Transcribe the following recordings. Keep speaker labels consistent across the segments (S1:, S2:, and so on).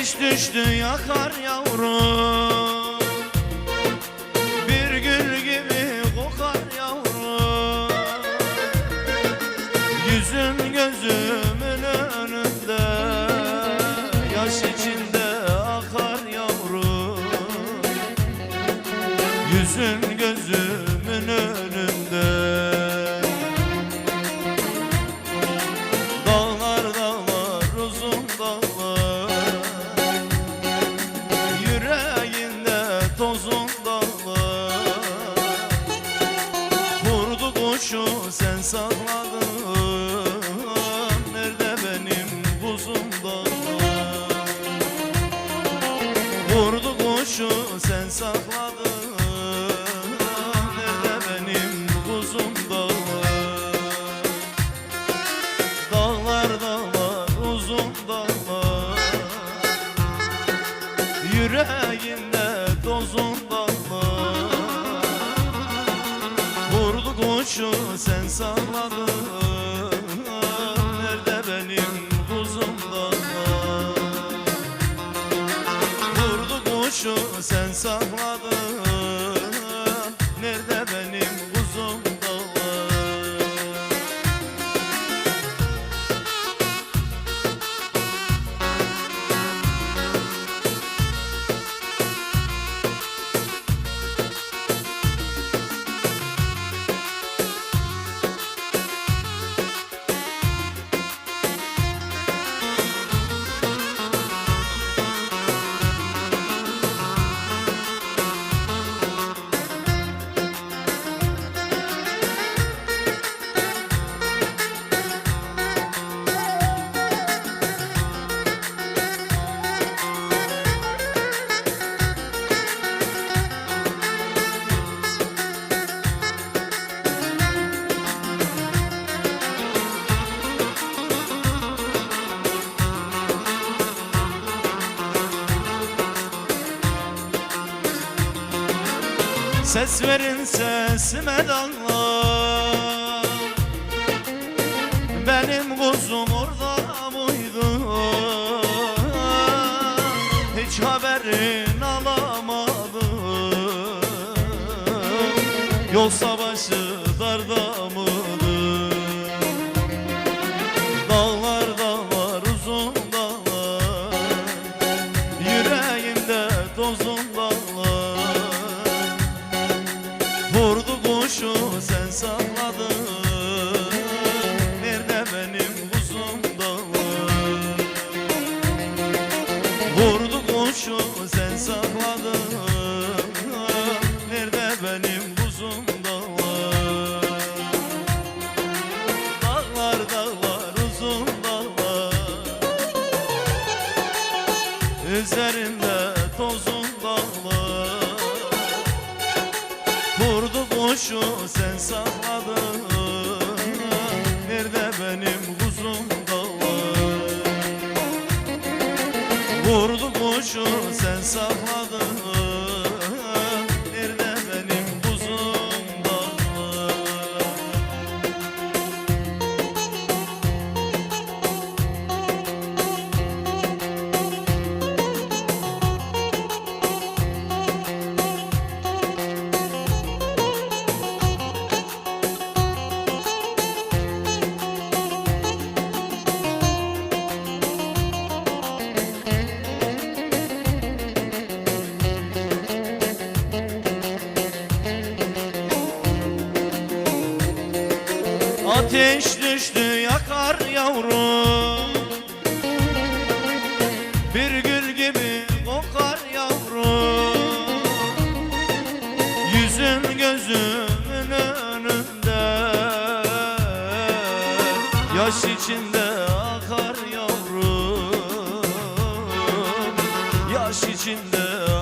S1: Ateş düştü yakar yavrum. Bir gül gibi kokar yavrum. Yüzün gözümün önünde Yaş içinde akar yavrum. Yüzün kuşu sen sakladın. Nerede benim kuzum dağlar? Dağlar dağlar uzun dağlar. Yüreğinde tozun dağlar. Vurdu kuşu sen salladın kuşu sen sakladın Ses verin sesime dallar. Benim kuzum orada mıydı? Hiç haberin alamadım Yol savaşı kuşu sen sakladın Nerede benim kuzum dağlar Vurdu kuşu sen sakladın Ateş düştü yakar yavrum. Bir gül gibi kokar yavrum. Yüzün gözümün önünde. Yaş içinde akar yavrum. Yaş içinde akar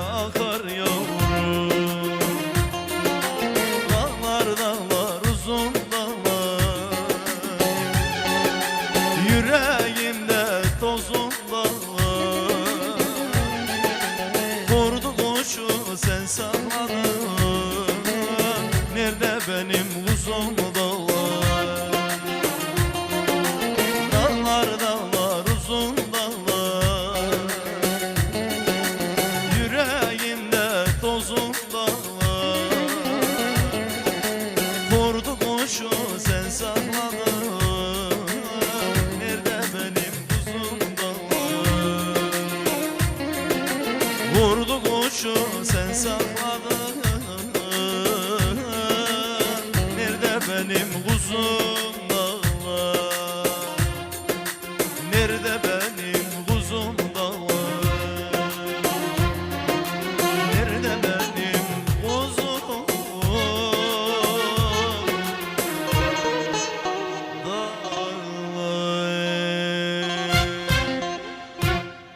S1: Vurdu kuşu sen sakladın Nerede benim kuzum dağlar? Dağlar dağlar uzun dağlar. Yüreğimde tozum dağlar. Vurdu kuşu sen benim kuzum